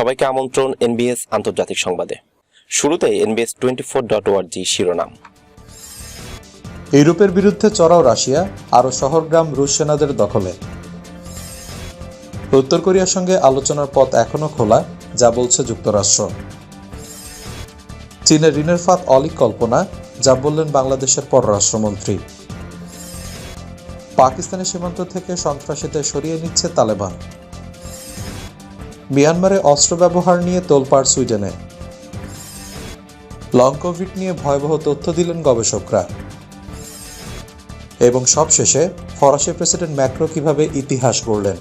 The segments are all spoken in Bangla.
সবাইকে আমন্ত্রণ এনবিএস আন্তর্জাতিক সংবাদে। শুরুতে এনবিএস টোয়েন্টি ফোর ডট ওয়ার্জি শিরোনাম। ইউরোপের বিরুদ্ধে চড়াও রাশিয়া, আরও শহরগ্রাম রুশ সেনাদের দখলে। উত্তর কোরিয়ার সঙ্গে আলোচনার পথ এখনও খোলা, যা বলছে যুক্তরাষ্ট্র। চীনের ঋণের ফাঁদ অলিক কল্পনা যা বললেন বাংলাদেশের পররাষ্ট্রমন্ত্রী। পাকিস্তানের সীমান্ত থেকে সন্ত্রাসীদের সরিয়ে নিচ্ছে তালেবান। মিয়ানমারে অস্ত্র ব্যবহার নিয়ে তোলপাড় সুইডেনে। লং কোভিড নিয়ে ভয়াবহ তথ্য দিলেন গবেষকরা। এবং সবশেষে ফরাসি প্রেসিডেন্ট ম্যাক্রো কীভাবে ইতিহাস গড়লেন।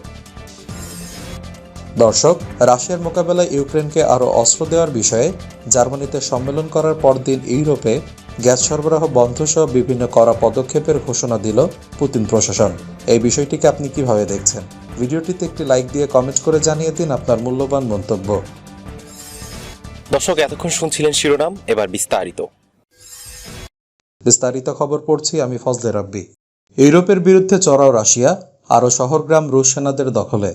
দর্শক, রাশিয়ার মোকাবেলায় ইউক্রেনকে আরও অস্ত্র দেওয়ার বিষয়ে জার্মানিতে সম্মেলন করার পরদিন ইউরোপে গ্যাস সরবরাহ বন্ধ সহ বিভিন্ন কড়া পদক্ষেপের ঘোষণা দিল পুতিন প্রশাসন। এই বিষয়টিকে আপনি কীভাবে দেখছেন? ভিডিওটিতে একটি লাইক দিয়ে কমেন্ট করে জানিয়ে দিন আপনার মূল্যবান মন্তব্য। দর্শক এতক্ষণ শুনছিলেন শিরোনাম এবার বিস্তারিত। বিস্তারিত খবর পড়ছি আমি ফজলে রাব্বি। ইউরোপের বিরুদ্ধে চড়াও রাশিয়া আরও শহরগ্রাম রুশ সেনাদের দখলে।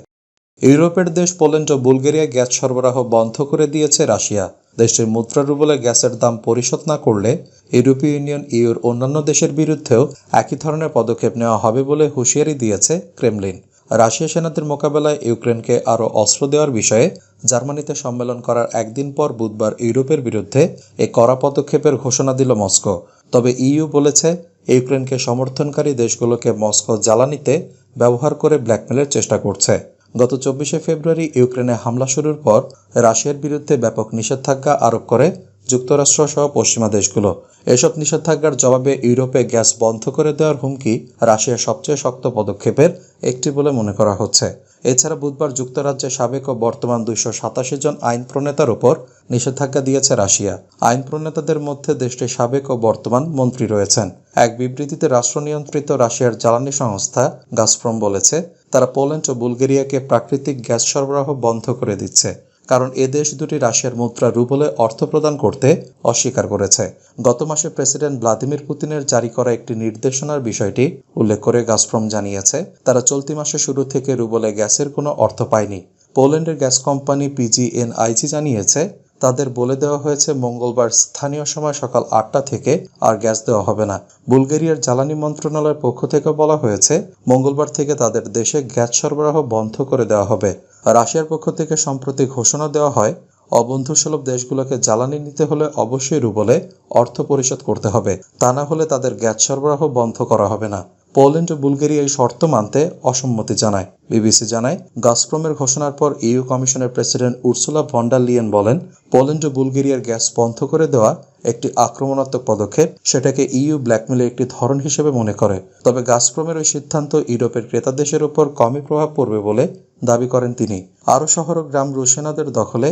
ইউরোপের দেশ পোল্যান্ড ও বুলগেরিয়া গ্যাস সরবরাহ বন্ধ করে দিয়েছে রাশিয়া। দেশটির মুদ্রা রুবলে গ্যাসের দাম পরিশোধ না করলে ইউরোপীয় ইউনিয়ন, ইউর অন্যান্য দেশের বিরুদ্ধেও একই ধরনের পদক্ষেপ নেওয়া হবে বলে হুঁশিয়ারি দিয়েছে ক্রেমলিন। রাশিয়া সেনাদের মোকাবেলায় ইউক্রেনকে আরও অস্ত্র দেওয়ার বিষয়ে জার্মানিতে সম্মেলন করার একদিন পর বুধবার ইউরোপের বিরুদ্ধে এ কড়া পদক্ষেপের ঘোষণা দিল মস্কো। তবে ইইউ বলেছে, ইউক্রেনকে সমর্থনকারী দেশগুলোকে মস্কো জ্বালানিতে ব্যবহার করে ব্ল্যাকমেলের চেষ্টা করছে। গত চব্বিশে ফেব্রুয়ারি ইউক্রেনে হামলা শুরুর পর রাশিয়ার বিরুদ্ধে ব্যাপক নিষেধাজ্ঞা আরোপ করে যুক্তরাষ্ট্র সহ পশ্চিমা দেশগুলো। এসব নিষেধাজ্ঞার জবাবে ইউরোপে গ্যাস বন্ধ করে দেওয়ার হুমকি রাশিয়ার সবচেয়ে শক্ত পদক্ষেপের একটি বলে মনে করা হচ্ছে। এছাড়া বুধবার যুক্তরাজ্যে সাবেক ও বর্তমান দুইশো সাতাশি জন আইন প্রণেতার উপর নিষেধাজ্ঞা দিয়েছে রাশিয়া। আইন প্রণেতাদের মধ্যে দেশটির সাবেক ও বর্তমান মন্ত্রী রয়েছেন। এক বিবৃতিতে রাষ্ট্র নিয়ন্ত্রিত রাশিয়ার জ্বালানি সংস্থা গাসপ্রম বলেছে তারা পোল্যান্ড ও বুলগেরিয়াকে প্রাকৃতিক গ্যাস সরবরাহ বন্ধ করে দিচ্ছে, কারণ এ দেশ দুটি রাশিয়ার মুদ্রা রুবলে অর্থ প্রদান করতে অস্বীকার করেছে। গত মাসে প্রেসিডেন্ট ভ্লাদিমির পুতিনের জারি করা একটি নির্দেশনার বিষয়টি উল্লেখ করে গাসপ্রম জানিয়েছে, তারা চলতি মাসে শুরু থেকে রুবলে গ্যাসের কোনো অর্থ পায়নি। পোল্যান্ডের গ্যাস কোম্পানি পিজিএনআইজি জানিয়েছে তাদের বলে দেওয়া হয়েছে, মঙ্গলবার স্থানীয় সময় সকাল আটটা থেকে আর গ্যাস দেওয়া হবে না। বুলগেরিয়ার জ্বালানি মন্ত্রণালয়ের পক্ষ থেকে বলা হয়েছে, মঙ্গলবার থেকে তাদের দেশে গ্যাস সরবরাহ বন্ধ করে দেওয়া হবে। রাশিয়ার পক্ষ থেকে সম্প্রতি ঘোষণা দেওয়া হয় অবন্ধুসুলভ দেশগুলোকে জ্বালানি নিতে হলে অবশ্যই রুবলে অর্থ পরিশোধ করতে হবে। তা না হলে তাদের গ্যাস সরবরাহ বন্ধ করা হবে না। পোল্যান্ড ও বুলগেরিয়া এই শর্ত মানতে অসম্মতি জানায়। বিবিসি জানায় গাসপ্রমের ঘোষণার পর ইউ কমিশনের president Ursula von der Leyen বলেন, পোল্যান্ড ও বুলগেরিয়ার গ্যাস বন্ধ করে দেওয়া একটি আক্রমণাত্মক পদক্ষেপ, সেটাকে ইইউ ব্ল্যাকমেলের একটি ধরন হিসেবে মনে করে। তবে গাসপ্রমের ওই সিদ্ধান্ত ইউরোপের ক্রেতা দেশের উপর কমই প্রভাব পড়বে বলে দাবি করেন তিনি। আরও শহর ও গ্রাম রুশেনাদের দখলে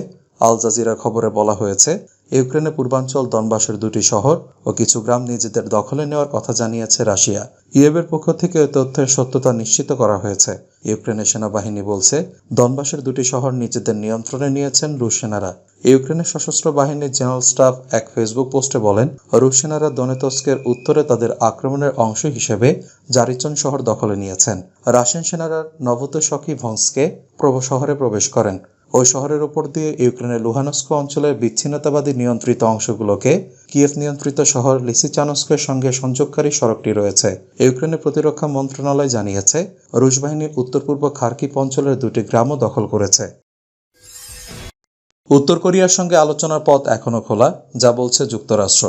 আল জাজিরা খবরে বলা হয়েছে ইউক্রেনের পূর্বাঞ্চল দনবাসের দুটি শহর ও কিছু গ্রাম নিজেদের দখলে নেওয়ার কথা জানিয়েছে রাশিয়া। ইয়েবের পক্ষ থেকে ওই তথ্যের সত্যতা নিশ্চিত করা হয়েছে। ইউক্রেনের সেনাবাহিনী বলছে, দনবাসের দুটি শহর নিজেদের নিয়ন্ত্রণে নিয়েছেন রুশ সেনারা। ইউক্রেনের সশস্ত্র বাহিনীর জেনারেল স্টাফ এক ফেসবুক পোস্টে বলেন, রুশ সেনারা দনেতস্কের উত্তরে তাদের আক্রমণের অংশ হিসেবে জারিচন শহর দখলে নিয়েছেন। রাশিয়ান সেনারা নভতশকি ভংসকে প্রভ শহরে প্রবেশ করেন। ওই শহরের উপর দিয়ে ইউক্রেনের লুহানস্ক অঞ্চলের বিচ্ছিন্নতাবাদী নিয়ন্ত্রিত অংশগুলোকে কিয়েভ নিয়ন্ত্রিত শহর লিসিচানস্কের সঙ্গে সংযোগকারী সড়কটি রয়েছে। ইউক্রেনের প্রতিরক্ষা মন্ত্রণালয় জানিয়েছে, রুশ বাহিনী উত্তর পূর্ব খার্কিপ অঞ্চলের দুটি গ্রামও দখল করেছে। উত্তর কোরিয়ার সঙ্গে আলোচনার পথ এখনও খোলা, যা বলছে যুক্তরাষ্ট্র।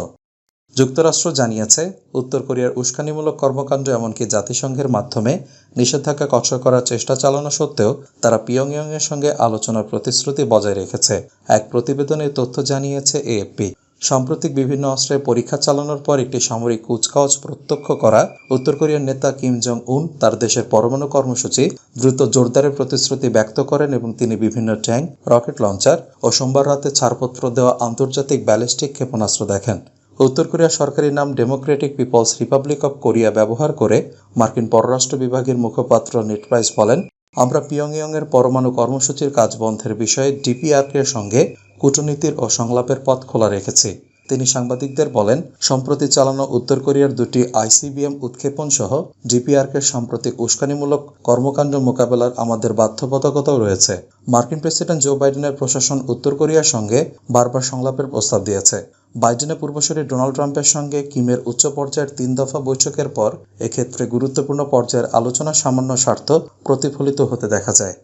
যুক্তরাষ্ট্র জানিয়েছে, উত্তর কোরিয়ার উস্কানিমূলক কর্মকাণ্ড এমনকি জাতিসংঘের মাধ্যমে নিষেধাজ্ঞা কঠোর করার চেষ্টা চালানো সত্ত্বেও তারা পিয়ংইয়ং এর সঙ্গে আলোচনার প্রতিশ্রুতি বজায় রেখেছে। এক প্রতিবেদনে তথ্য জানিয়েছে এএফপি। সাম্প্রতিক বিভিন্ন অস্ত্রের পরীক্ষা চালানোর পর একটি সামরিক কুচকাওয়াজ প্রত্যক্ষ করা উত্তর কোরিয়ার নেতা কিম জং উন তার দেশের পরমাণু কর্মসূচি দ্রুত জোরদারের প্রতিশ্রুতি ব্যক্ত করেন এবং তিনি বিভিন্ন ট্যাঙ্ক, রকেট লঞ্চার ও সোমবার রাতে ছাড়পত্র দেওয়া আন্তর্জাতিক ব্যালিস্টিক ক্ষেপণাস্ত্র দেখেন। উত্তর কোরিয়ার সরকারি নাম democratic people's republic of Korea ব্যবহার করে মার্কিন পররাষ্ট্র বিভাগের মুখপাত্র নেটপ্রাইস বলেন, আমরা পিয়ংইয়ং এর পরমাণু কর্মসূচির কাজ বন্ধের বিষয়ে ডিপিআরকে এর সঙ্গে কূটনীতির ও সংলাপের পথ খোলা রেখেছি। তিনি সাংবাদিকদের বলেন, সম্প্রতি চালানো উত্তর কোরিয়ার দুটি আইসিবিএম উৎক্ষেপণ সহ ডিপিআরকে সাম্প্রতিক উস্কানিমূলক কর্মকাণ্ড মোকাবেলার আমাদের বাধ্যবাধকতাও রয়েছে। মার্কিন প্রেসিডেন্ট জো বাইডেনের প্রশাসন উত্তর কোরিয়ার সঙ্গে বারবার সংলাপের প্রস্তাব দিয়েছে। বাইডেনের পূর্বসূরি ডোনাল্ড ট্রাম্পের সঙ্গে কিমের উচ্চ পর্যায়ের তিন দফা বৈঠকের পর এক্ষেত্রে গুরুত্বপূর্ণ পর্যায়ের আলোচনা সামান্য স্বার্থ প্রতিফলিত হতে দেখা যায়।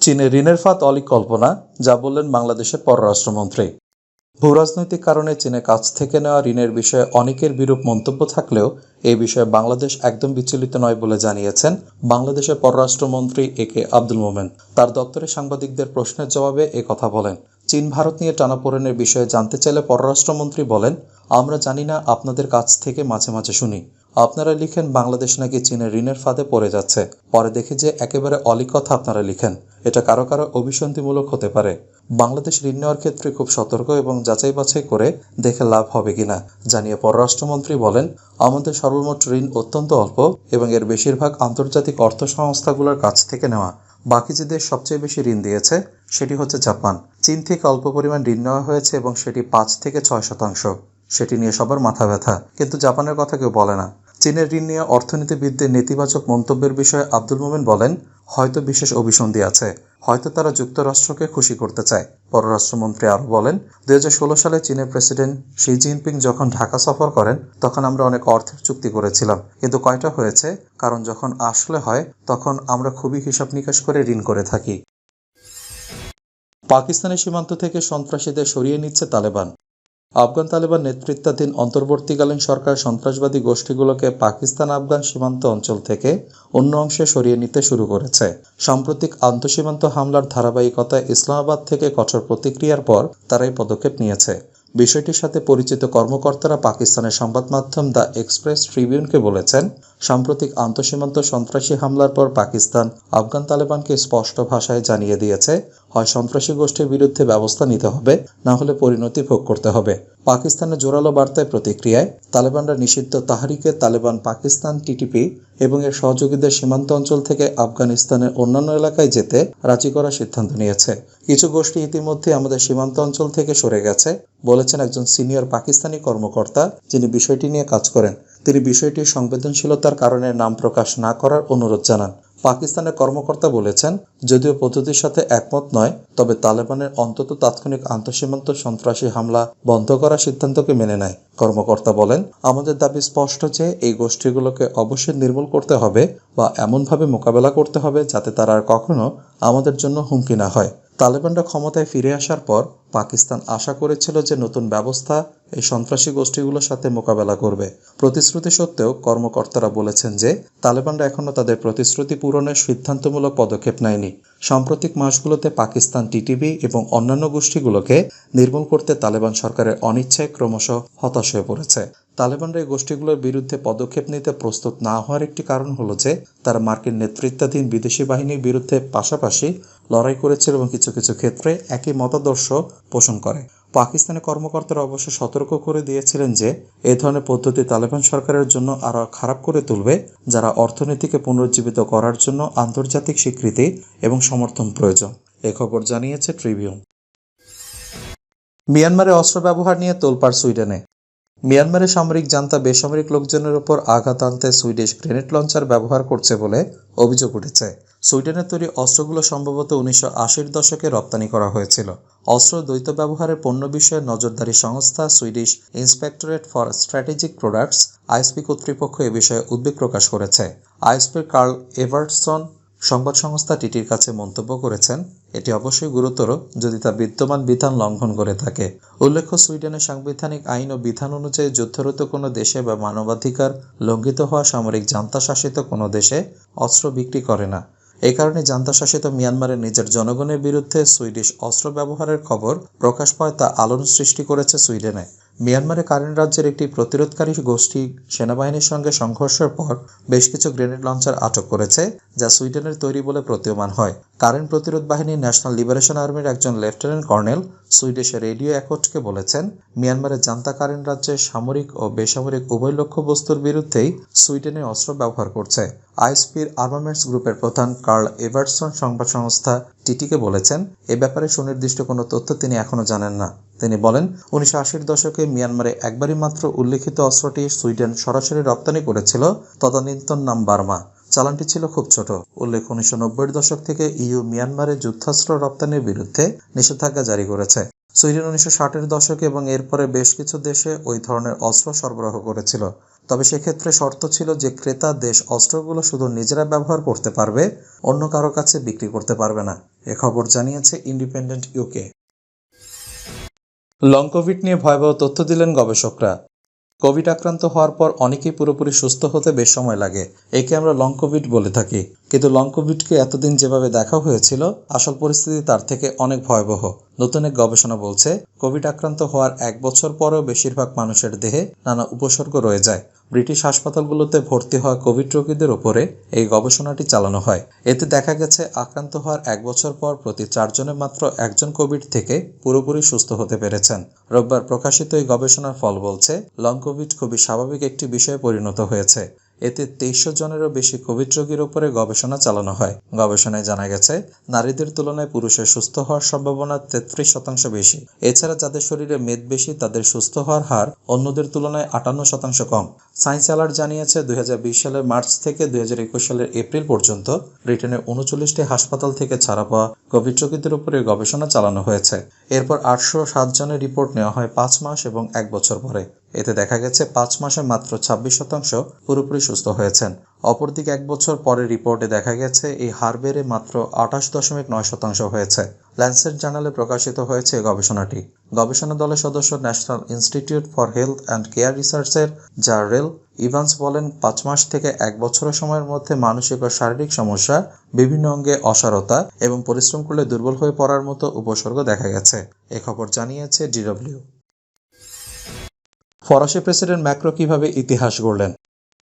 চীনে ঋণের ফাঁদ অলিক কল্পনা যা বললেন বাংলাদেশের পররাষ্ট্রমন্ত্রী। ভূরাজনৈতিক কারণে চীনের কাছ থেকে নেওয়া ঋণের বিষয়ে অনেকের বিরূপ মন্তব্য থাকলেও এই বিষয়ে বাংলাদেশ একদম বিচলিত নয় বলে জানিয়েছেন বাংলাদেশের পররাষ্ট্রমন্ত্রী এ কে আব্দুল মোমেন। তার দপ্তরে সাংবাদিকদের প্রশ্নের জবাবে এ কথা বলেন। চীন ভারত নিয়ে টানাপোড়েনের বিষয়ে জানতে চাইলে পররাষ্ট্রমন্ত্রী বলেন, আমরা জানি না, আপনাদের কাছ থেকে মাঝে মাঝে শুনি। আপনারা লিখেন, বাংলাদেশ নাকি চীনের ঋণের ফাঁদে পড়ে যাচ্ছে। পরে দেখি যে একেবারে অলিক কথা আপনারা লিখেন। এটা কারও কারও অভিসন্ধিমূলক হতে পারে। বাংলাদেশ ঋণ নেওয়ার ক্ষেত্রে খুব সতর্ক এবং যাচাই বাছাই করে দেখে লাভ হবে কিনা জানিয়ে পররাষ্ট্রমন্ত্রী বলেন, আমাদের সর্বমোট ঋণ অত্যন্ত অল্প এবং এর বেশিরভাগ আন্তর্জাতিক অর্থ সংস্থাগুলোর কাছ থেকে নেওয়া। বাকি যে দেশ সবচেয়ে বেশি ঋণ দিয়েছে সেটি হচ্ছে জাপান। চীন থেকে অল্প পরিমাণ ঋণ নেওয়া হয়েছে এবং সেটি পাঁচ থেকে ছয় শতাংশ। সেটি নিয়ে সবার মাথা ব্যথা। কিন্তু জাপানের কথা কেউ বলে না। চীনের ঋণ নিয়ে অর্থনীতিবিদদের নেতিবাচক মন্তব্যের বিষয়ে আব্দুল মোমেন বলেন, হয়তো বিশেষ অভিসন্ধি আছে। হয়তো তারা যুক্তরাষ্ট্রকে খুশি করতে চায়। পররাষ্ট্রমন্ত্রী আরও বলেন, দুই হাজার ষোলো সালে চীনের প্রেসিডেন্ট শি জিনপিং যখন ঢাকা সফর করেন, তখন আমরা অনেক অর্থের চুক্তি করেছিলাম। কিন্তু কয়টা হয়েছে? কারণ যখন আসলে হয়, তখন আমরা খুবই হিসাব নিকাশ করে ঋণ করে থাকি। পাকিস্তানের সীমান্ত থেকে সন্ত্রাসীদের সরিয়ে নিচ্ছে তালেবান। আফগান তালেবান নেতৃত্বাধীন অন্তর্বর্তীকালীন সরকার সন্ত্রাসবাদী গোষ্ঠীগুলোকে পাকিস্তান আফগান সীমান্ত অঞ্চল থেকে অন্য অংশে সরিয়ে নিতে শুরু করেছে। সাম্প্রতিক আন্তঃসীমান্ত হামলার ধারাবাহিকতায় ইসলামাবাদ থেকে কঠোর প্রতিক্রিয়ার পর তারা এই পদক্ষেপ নিয়েছে। বিষয়টির সাথে পরিচিত কর্মকর্তারা পাকিস্তানের সংবাদ মাধ্যম দ্য এক্সপ্রেস ট্রিবিউনকে বলেছেন, সাম্প্রতিক আন্তঃসীমান্ত সন্ত্রাসী হামলার পর পাকিস্তান আফগান তালেবানকে স্পষ্ট ভাষায় জানিয়ে দিয়েছে হয় সন্ত্রাসী গোষ্ঠীর বিরুদ্ধে ব্যবস্থা নিতে হবে, না হলে পরিণতি ভোগ করতে হবে। পাকিস্তানের জোরালো বার্তায় প্রতিক্রিয়ায়, তালেবানরা নিষিদ্ধ তাহারিকে তালেবান পাকিস্তান টিটিপি এবং এর সহযোগীদের সীমান্ত অঞ্চল থেকে আফগানিস্তানের অন্যান্য এলাকায় যেতে রাজি করার সিদ্ধান্ত নিয়েছে। কিছু গোষ্ঠী ইতিমধ্যে আমাদের সীমান্ত অঞ্চল থেকে সরে গেছে, বলেছেন একজন সিনিয়র পাকিস্তানি কর্মকর্তা যিনি বিষয়টি নিয়ে কাজ করেন। তিনি বিষয়টির সংবেদনশীলতার কারণে নাম প্রকাশ না করার অনুরোধ জানান। পাকিস্তানের কর্মকর্তা বলেছেন, যদিও পদ্ধতির সাথে একমত নয়, তবে তালেবানের অন্তত তাৎক্ষণিক আন্তঃসীমান্ত সন্ত্রাসী হামলা বন্ধ করার সিদ্ধান্তকে মেনে নেয়। কর্মকর্তা বলেন, আমাদের দাবি স্পষ্ট যে এই গোষ্ঠীগুলোকে অবশ্যই নির্মূল করতে হবে বা এমনভাবে মোকাবেলা করতে হবে যাতে তারা আর কখনো আমাদের জন্য হুমকি না হয়। তালেবানরা ক্ষমতায় ফিরে আসার পর পাকিস্তান আশা করেছিল যে নতুন ব্যবস্থা এই সন্ত্রাসী গোষ্ঠীগুলোর সাথে মোকাবেলা করবে। প্রতিশ্রুতি সত্ত্বেও কর্মকর্তারা বলেছেন যে, তালেবানরা এখনও তাদের প্রতিশ্রুতি পূরণের সিদ্ধান্তমূলক পদক্ষেপ নেয়নি। সাম্প্রতিক মাসগুলোতে পাকিস্তান টিটিভি এবং অন্যান্য গোষ্ঠীগুলোকে নির্মূল করতে তালেবান সরকারের অনিচ্ছায় ক্রমশ হতাশ হয়ে পড়েছে। তালেবানরা এই গোষ্ঠীগুলোর বিরুদ্ধে পদক্ষেপ নিতে প্রস্তুত না হওয়ার একটি কারণ হলো যে, তারা মার্কিন নেতৃত্বাধীন বিদেশি বাহিনীর বিরুদ্ধে পাশাপাশি লড়াই করেছিল এবং কিছু কিছু ক্ষেত্রে একই মতাদর্শ পোষণ করে। পাকিস্তানের কর্মকর্তারা অবশ্য সতর্ক করে দিয়েছিলেন যে, এ ধরনের পদ্ধতি তালেবান সরকারের জন্য আরও খারাপ করে তুলবে, যারা অর্থনীতিকে পুনরুজ্জীবিত করার জন্য আন্তর্জাতিক স্বীকৃতি এবং সমর্থন প্রয়োজন। এ খবর জানিয়েছে ট্রিবিউন। মিয়ানমারে অস্ত্র ব্যবহার নিয়ে তোলপাড় সুইডেনে। মিয়ানমারে সামরিক জান্তা বেসামরিক লোকজনের উপর আঘাত আনতে সুইডিশ গ্রেনেড লঞ্চার ব্যবহার করছে বলে অভিযোগ উঠেছে। সুইডেনের তৈরি অস্ত্রগুলো সম্ভবত উনিশশো আশির দশকে রপ্তানি করা হয়েছিল। অস্ত্র দ্বৈত ব্যবহারের পণ্য বিষয়ে নজরদারি সংস্থা Swedish inspectorate for strategic products ISP কর্তৃপক্ষ এ বিষয়ে উদ্বেগ প্রকাশ করেছে। আইএসপির কার্ল এভার্টসন সংবাদ সংস্থা টিটির কাছে মন্তব্য করেছেন, এটি অবশ্যই গুরুতর যদি তা বিদ্যমান বিধান লঙ্ঘন করে থাকে। উল্লেখ্য, সুইডেনের সাংবিধানিক আইন ও বিধান অনুযায়ী যুদ্ধরত কোনো দেশে বা মানবাধিকার লঙ্ঘিত হওয়া সামরিক জান্তা শাসিত কোনো দেশে অস্ত্র বিক্রি করে না। এ কারণে জান্তা শাসিত মিয়ানমারের নিজের জনগণের বিরুদ্ধে সুইডিশ অস্ত্র ব্যবহারের খবর প্রকাশ পায় তা আলোড়ন সৃষ্টি করেছে সুইডেনে। মিয়ানমারে কারেন রাজ্যের একটি প্রতিরোধকারী গোষ্ঠী সেনাবাহিনীর সঙ্গে সংঘর্ষের পর বেশ কিছু গ্রেনেড লঞ্চার আটক করেছে, যা সুইডেনের তৈরি বলে প্রতীয়মান হয়। কারেন প্রতিরোধ বাহিনী ন্যাশনাল লিবারেশন আর্মির একজন লেফটেন্যান্ট কর্নেল সুইডিশের রেডিও অ্যাকোটকে বলেছেন, মিয়ানমারের জান্তা কারেন রাজ্যের সামরিক ও বেসামরিক উভয় লক্ষ্যবস্তুর বিরুদ্ধেই সুইডেনে অস্ত্র ব্যবহার করছে। আইএসপির আর্মামেন্টস গ্রুপের প্রধান কার্ল এভার্টসন সংবাদ সংস্থা টিটিকে বলেছেন, এ ব্যাপারে সুনির্দিষ্ট কোনো তথ্য তিনি এখনও জানেন না। তিনি বলেন, উনিশশো আশির দশকে মিয়ানমারে একবারই মাত্র উল্লেখিত অস্ত্রটি সুইডেন সরাসরি রপ্তানি করেছিল, তদানীন্তন নাম বার্মা। চালানটি ছিল খুব ছোট। উল্লেখ, উনিশশো নব্বইয়ের দশক থেকে ইউ মিয়ানমারে যুদ্ধাস্ত্র রপ্তানির বিরুদ্ধে নিষেধাজ্ঞা জারি করেছে। সুইডেন উনিশশো ষাটের দশকে এবং এরপরে বেশ কিছু দেশে ওই ধরনের অস্ত্র সরবরাহ করেছিল। তবে সেক্ষেত্রে শর্ত ছিল যে ক্রেতা দেশ অস্ত্রগুলো শুধু নিজেরা ব্যবহার করতে পারবে, অন্য কারও কাছে বিক্রি করতে পারবে না। এ খবর জানিয়েছে ইন্ডিপেন্ডেন্ট ইউকে লং কোভিড নিয়ে ভয়াবহ তথ্য দিলেন গবেষকরা। কোভিড আক্রান্ত হওয়ার পর অনেকেই পুরোপুরি সুস্থ হতে বেশ সময় লাগে। একে আমরা লং কোভিড বলে থাকি। কিন্তু লং কোভিডকে এতদিন যেভাবে দেখা হয়েছিল, আসল পরিস্থিতি তার থেকে অনেক ভয়াবহ। নতুন এক গবেষণা বলছে, কোভিড আক্রান্ত হওয়ার এক বছর পরেও বেশিরভাগ মানুষের দেহে নানা উপসর্গ রয়ে যায়। ব্রিটিশ হাসপাতালগুলোতে ভর্তি হওয়া কোভিড রোগীদের ওপরে এই গবেষণাটি চালানো হয়। এতে দেখা গেছে, আক্রান্ত হওয়ার এক বছর পর প্রতি চারজনের মাত্র একজন কোভিড থেকে পুরোপুরি সুস্থ হতে পেরেছেন। রোববার প্রকাশিত এই গবেষণার ফল বলছে লং কোভিড খুবই স্বাভাবিক একটি বিষয়ে পরিণত হয়েছে। এতে তেইশশো জনেরও বেশি কোভিড রোগীর উপরে গবেষণা চালানো হয়। গবেষণায় জানা গেছে, নারীদের তুলনায় পুরুষের সুস্থ হওয়ার সম্ভাবনা তেত্রিশ শতাংশ বেশি। এছাড়া যাদের শরীরে মেদ বেশি, তাদের সুস্থ হওয়ার হার অন্যদের তুলনায় আটান্ন শতাংশ কম। সায়েন্স অ্যালার্ট জানিয়েছে, দুই হাজার বিশ সালের মার্চ থেকে দুই হাজার একুশ সালের এপ্রিল পর্যন্ত ব্রিটেনের উনচল্লিশটি হাসপাতাল থেকে ছাড়া পাওয়া কোভিড রোগীদের উপরে গবেষণা চালানো হয়েছে। এরপর আটশো সাত জনের রিপোর্ট নেওয়া হয় পাঁচ মাস এবং এক বছর পরে। এতে দেখা গেছে পাঁচ মাসে মাত্র ছাব্বিশ শতাংশ পুরোপুরি সুস্থ হয়েছেন। অপরদিকে এক বছর পরে রিপোর্টে দেখা গেছে, এই হার বেড়ে মাত্র আঠাশ দশমিক নয় শতাংশ হয়েছে। ল্যান্সেট জার্নালে প্রকাশিত হয়েছে গবেষণাটি। গবেষণা দলের সদস্য national institute for health and care রিসার্চের জারেল ইভান্স বলেন, পাঁচ মাস থেকে এক বছরের সময়ের মধ্যে মানসিক ও শারীরিক সমস্যা, বিভিন্ন অঙ্গে অসারতা এবং পরিশ্রম করলে দুর্বল হয়ে পড়ার মতো উপসর্গ দেখা গেছে। এ খবর জানিয়েছে ডিডব্লিউ। ফরাসি প্রেসিডেন্ট ম্যাক্রো কীভাবে ইতিহাস গড়লেন?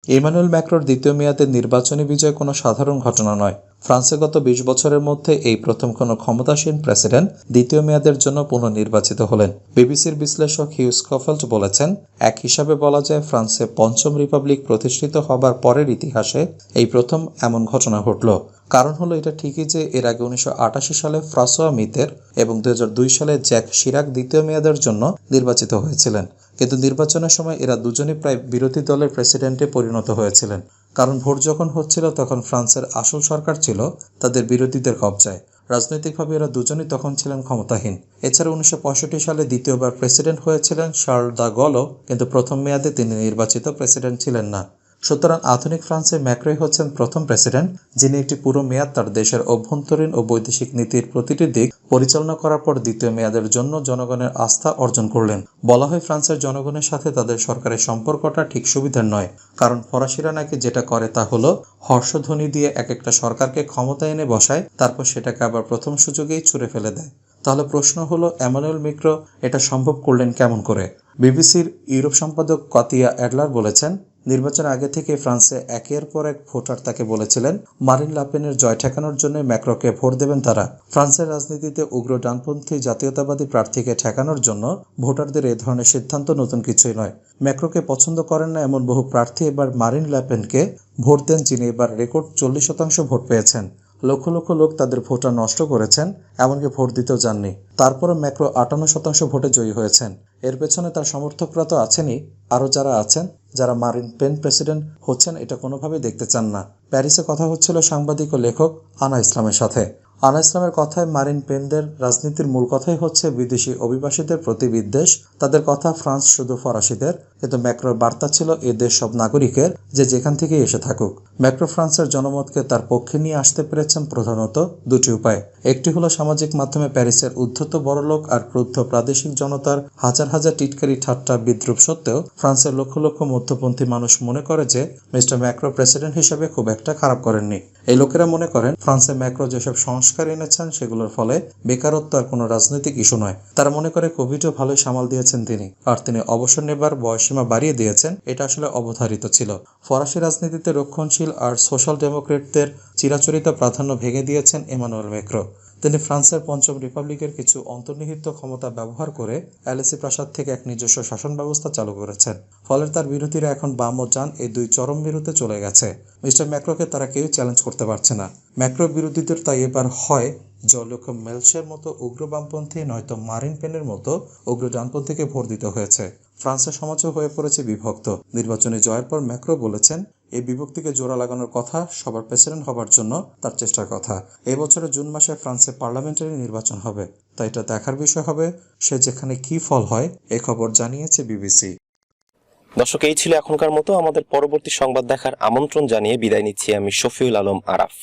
ইমানুয়েল ম্যাক্রোর দ্বিতীয় মেয়াদের নির্বাচনী বিজয় কোনো সাধারণ ঘটনা নয়। ফ্রান্সে গত বিশ বছরের মধ্যে এই প্রথম কোনো ক্ষমতাসীন প্রেসিডেন্ট দ্বিতীয় মেয়াদের জন্য পুনর্নির্বাচিত হলেন। বিবিসির বিশ্লেষক হিউজ কফেল্ট বলেছেন, এক হিসাবে বলা যায় ফ্রান্সে পঞ্চম রিপাবলিক প্রতিষ্ঠিত হবার পরের ইতিহাসে এই প্রথম এমন ঘটনা ঘটল। কারণ হলো এটা ঠিকই যে এর আগে উনিশশো আটাশি সালে ফ্রাসোয়া মিতের এবং দুই হাজার দুই সালে জ্যাক শিরাক দ্বিতীয় মেয়াদের জন্য নির্বাচিত হয়েছিলেন। কিন্তু নির্বাচনের সময় এরা দুজনই প্রায় বিরোধী দলের প্রেসিডেন্টে পরিণত হয়েছিলেন। কারণ ভোট যখন হচ্ছিল, তখন ফ্রান্সের আসল সরকার ছিল তাদের বিরোধীদের কবজায়। রাজনৈতিকভাবে এরা দুজনই তখন ছিলেন ক্ষমতাহীন। এছাড়া উনিশশো পঁয়ষট্টি সালে দ্বিতীয়বার প্রেসিডেন্ট হয়েছিলেন শার্ল দা গলো কিন্তু প্রথম মেয়াদে তিনি নির্বাচিত প্রেসিডেন্ট ছিলেন না। সুতরাং আধুনিক ফ্রান্সে ম্যাক্রোই হচ্ছেন প্রথম প্রেসিডেন্ট, যিনি একটি পুরো মেয়াদ তার দেশের অভ্যন্তরীণ ও বৈদেশিক নীতির প্রতিটি দিক পরিচালনা করার পর দ্বিতীয় মেয়াদের জন্য জনগণের আস্থা অর্জন করলেন। বলা হয় ফ্রান্সের জনগণের সাথে তাদের সরকারের সম্পর্কটা ঠিক সুবিধার নয়, কারণ ফরাসিরা নাকি যেটা করে তা হলো হর্ষধ্বনি দিয়ে এক একটা সরকারকে ক্ষমতা এনে বসায়, তারপর সেটাকে আবার প্রথম সুযোগেই ছুড়ে ফেলে দেয়। তাহলে প্রশ্ন হলো, এমানুয়েল মিক্রো এটা সম্ভব করলেন কেমন করে? বিবিসির ইউরোপ সম্পাদক কতিয়া অ্যাডলার বলেছেন নির্বাচন আগে থেকে ফ্রান্সে একের পর এক ভোটার তাকে বলেছিলেন, মারিন লাপেনের জয় ঠেকানোর জন্য ম্যাক্রোকে ভোট দেবেন তারা। ফ্রান্সের রাজনীতিতে উগ্র ডানপন্থী জাতীয়তাবাদী প্রার্থীকে ঠেকানোর জন্য ভোটারদের এ ধরনের সিদ্ধান্ত নতুন কিছুই নয়। ম্যাক্রোকে পছন্দ করেন না এমন বহু প্রার্থী এবার মারিন লাপেনকে ভোট দেন যিনি এবার রেকর্ড চল্লিশ শতাংশ ভোট পেয়েছেন। লক্ষ লক্ষ লোক তাদের ভোটটা নষ্ট করেছেন, এমনকি ভোট দিতেও যাননি। তারপরও ম্যাক্রো আটান্ন শতাংশ ভোটে জয়ী হয়েছেন। এর পেছনে তার সমর্থকরা তো আছেনই, আরও যারা আছেন, যারা মারিন পেন প্রেসিডেন্ট হচ্ছেন, এটা কোনোভাবেই দেখতে চান না। প্যারিসে কথা হচ্ছিল সাংবাদিক ও লেখক আনা ইসলামের সাথে। আনা ইসলামের কথায় মারিন পেনদের রাজনীতির মূল কথাই হচ্ছে বিদেশি অভিবাসীদের প্রতি বিদ্বেষ, তাদের কথা ফ্রান্স শুধু ফরাসিদের কিন্তু ম্যাক্রোর বার্তা ছিল, এ দেশ সব নাগরিকের, যে যেখান থেকে এসে থাকুক। ম্যাক্রো ফ্রান্সের জনমতকে তার পক্ষে নিয়ে আসতে পেরেছেন প্রধানত দুটি উপায়। একটি হলো সামাজিক মাধ্যমে প্যারিসের উদ্ধত বড়লোক আর ক্রুদ্ধ প্রাদেশিক জনতার হাজার হাজার টিটকারি ঠাট্টা বিদ্রুপ সত্ত্বেও ফ্রান্সের লক্ষ লক্ষ মধ্যপন্থী মানুষ মনে করে যে মিস্টার ম্যাক্রো প্রেসিডেন্ট হিসেবে খুব একটা খারাপ করেননি। এই লোকেরা মনে করেন ফ্রান্সে ম্যাক্রো যেসব সংস্কার এনেছেন, সেগুলোর ফলে বেকারত্ব আর কোনো রাজনৈতিক ইস্যু নয়। তারা মনে করে কোভিডও ভালোই সামাল দিয়েছেন তিনি, আর তিনি অবসর নেবার বয়সীমা বাড়িয়ে দিয়েছেন, এটা আসলে অবধারিত ছিল। ফরাসি রাজনীতিতে রক্ষণশীল আর সোশ্যাল ডেমোক্রেটদের চিরাচরিত প্রাধান্য ভেঙে দিয়েছেন এমানুয়েল মেক্রো। তিনি ফ্রান্সের পঞ্চম রিপাবলিকের কিছু অন্তর্নিহিত ক্ষমতা ব্যবহার করে অ্যালেসি প্রাসাদ থেকে এক নিজস্ব শাসন ব্যবস্থা চালু করেছেন। ফলে তার বিরোধীরা এখন বাম ও যান এই দুই চরম বিরুদ্ধে চলে গেছে। মিস্টার ম্যাক্রোকে তারা কেউ চ্যালেঞ্জ করতে পারছে না। ম্যাক্রো বিরোধীদের তাই এবার হয় জলক মেলসের মতো উগ্র বামপন্থী, নয়তো মারিন পেনের মতো উগ্র ডানপন্থীকে ভোট দিতে হয়েছে। ফ্রান্সের সমাজও হয়ে পড়েছে বিভক্ত। নির্বাচনে জয়ের পর ম্যাক্রো বলেছেন, এই বিভক্তিকে জোড়া লাগানোর কথা সবার প্রেসিডেন্ট হবার জন্য তার চেষ্টার কথা। এই বছরের জুন মাসে ফ্রান্সে পার্লামেন্টারি নির্বাচন হবে। তাই এটা দেখার বিষয় হবে, সে যেখানে কি ফল হয়, এ খবর জানিয়েছে বিবিসি। দর্শক, এই ছিল এখনকার মতো। আমাদের পরবর্তী সংবাদ দেখার আমন্ত্রণ জানিয়ে বিদায় নিচ্ছি আমি শফিউল আলম আরাফ।